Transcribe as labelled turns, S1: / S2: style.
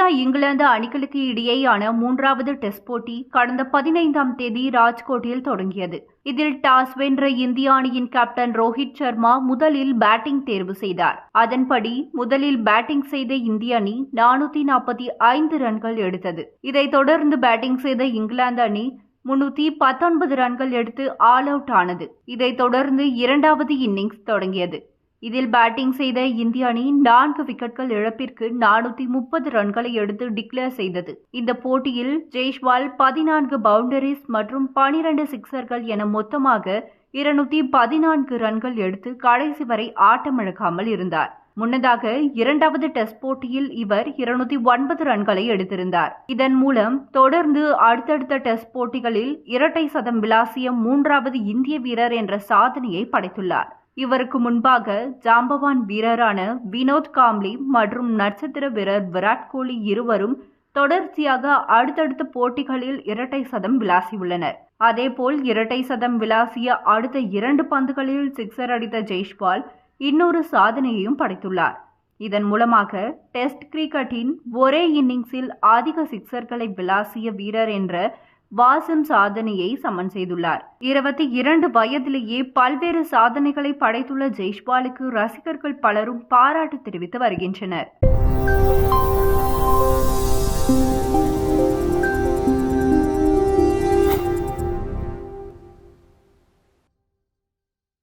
S1: India England அணிகளுக்கு இடையேயான மூன்றாவது டெஸ்ட் போட்டி கடந்த பதினைந்தாம் தேதி ராஜ்கோட்டில் தொடங்கியது. இதில் டாஸ் வென்ற இந்திய அணியின் கேப்டன் ரோஹித் சர்மா முதலில் பேட்டிங் தேர்வு செய்தார். அதன்படி முதலில் பேட்டிங் செய்த இந்திய அணி நானூத்தி நாற்பத்தி ஐந்து ரன்கள் எடுத்தது. இதைத் தொடர்ந்து பேட்டிங் செய்த இங்கிலாந்து அணி முன்னூத்தி பத்தொன்பது ரன்கள் எடுத்து ஆல் அவுட் ஆனது. இதைத் தொடர்ந்து இரண்டாவது இன்னிங்ஸ் தொடங்கியது. இதில் பேட்டிங் செய்த இந்திய அணி நான்கு விக்கெட்கள் இழப்பிற்கு நானூத்தி முப்பது ரன்களை எடுத்து டிக்ளேர் செய்தது. இந்த போட்டியில் ஜெய்ஷ்வால் பதினான்கு பவுண்டரிஸ் மற்றும் பனிரண்டு சிக்சர்கள் என மொத்தமாக இருநூத்தி பதினான்கு ரன்கள் எடுத்து கடைசி வரை ஆட்டமிழக்காமல் இருந்தார். முன்னதாக இரண்டாவது டெஸ்ட் போட்டியில் இவர் இருநூத்தி ஒன்பது ரன்களை எடுத்திருந்தார். இதன் மூலம் தொடர்ந்து அடுத்தடுத்த டெஸ்ட் போட்டிகளில் இரட்டை சதம் விளாசிய மூன்றாவது இந்திய வீரர் என்ற சாதனையை படைத்துள்ளார். இவருக்கு முன்பாக ஜாம்பவான் வீரரான வினோத் காம்லி மற்றும் நட்சத்திர வீரர் விராட் கோலி இருவரும் தொடர்ச்சியாக அடுத்தடுத்த போட்டிகளில் இரட்டை சதம் விளாசியுள்ளனர். அதேபோல் இரட்டை சதம் விளாசிய அடுத்த இரண்டு பந்துகளில் சிக்ஸர் அடித்த ஜெய்ஷ்வால் இன்னொரு சாதனையையும் படைத்துள்ளார். இதன் மூலமாக டெஸ்ட் கிரிக்கெட்டின் ஒரே இன்னிங்ஸில் அதிக சிக்சர்களை விளாசிய வீரர் என்ற வாசம் சாதனையை சமன் செய்துள்ளார். இருபத்தி இரண்டு வயதிலேயே பல்வேறு சாதனைகளை படைத்துள்ள ஜெய்ஷ்பாலுக்கு ரசிகர்கள் பலரும் பாராட்டு தெரிவித்து வருகின்றனர்.